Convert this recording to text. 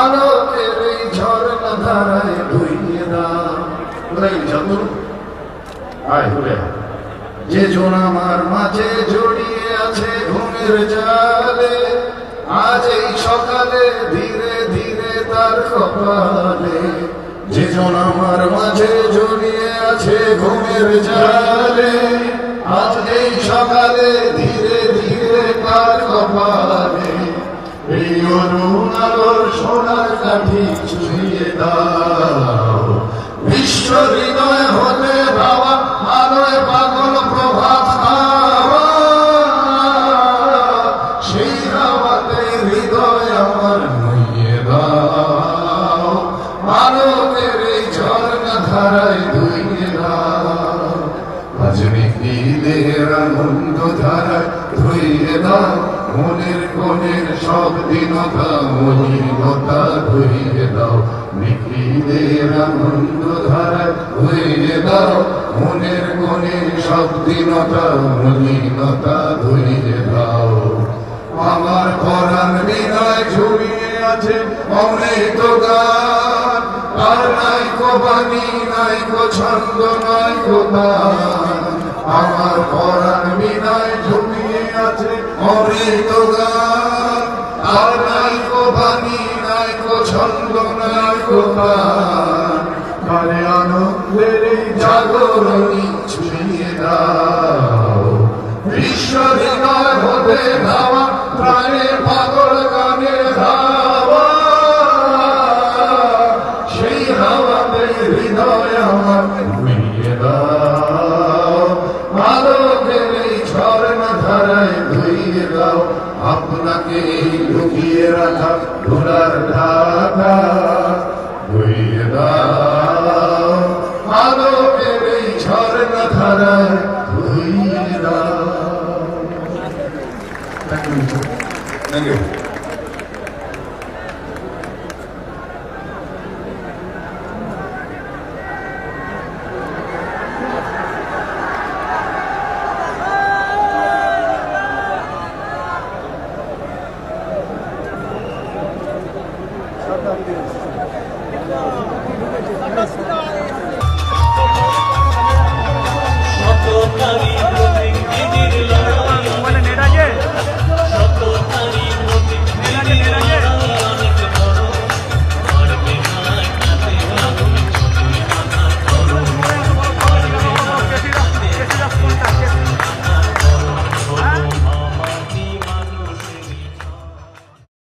আলোকের এই ঝর্ণা ধারায় ধুইয়ে দাও। কোথায় গেলি আয় যে জন আমার মাঝে জড়িয়ে আছে ঘুমের জালে আজ এই সকালে ধীরে ধীরে তার কপালে। যে জন আমার মাঝে জড়িয়ে আছে ঘুমের জালে আজ এই সকালে ধীরে ধীরে তার কপালে। এই আলোর সোনার কাঠি ছুঁয়ে দাও। বিশ্ব হৃদয় হতে বাবা আলোয় পাগল প্রভাত হাওয়া। সেই হাওয়াতে হৃদয় আমার নইয়ে দাও। আলোকের এই ঝর্ণা ধারায় ধুইয়ে দাও। রজনীদের আনন্দ ধারায় ধুইয়ে দাও। মনের কোণের সব দিনতা মহিমতা ধুইয়ে দাও। আনন্দ ধারায় ধুইয়ে দাও। মনের সব দিনতা ধুইয়ে দাও। আমার পরাণ বিনয় ঝুমিয়ে আছে অমৃত গান। আর নাই কো নাই কো ছন্দ, নাই কো আমার পরাণ অমৃত গান। আর নাই কো বাণী, নাই কো ছন্দ, নাই কো গান আনন্দের জাগরণী ছুঁয়ে দাও আপনাকে ঢুকিয়ে রাখা ঘোড়ার ঢাকা ঘুরিয়ে দাও আলোকের এই ঝর্ণা ধারায় ঘুরিয়ে দাও. Thank you.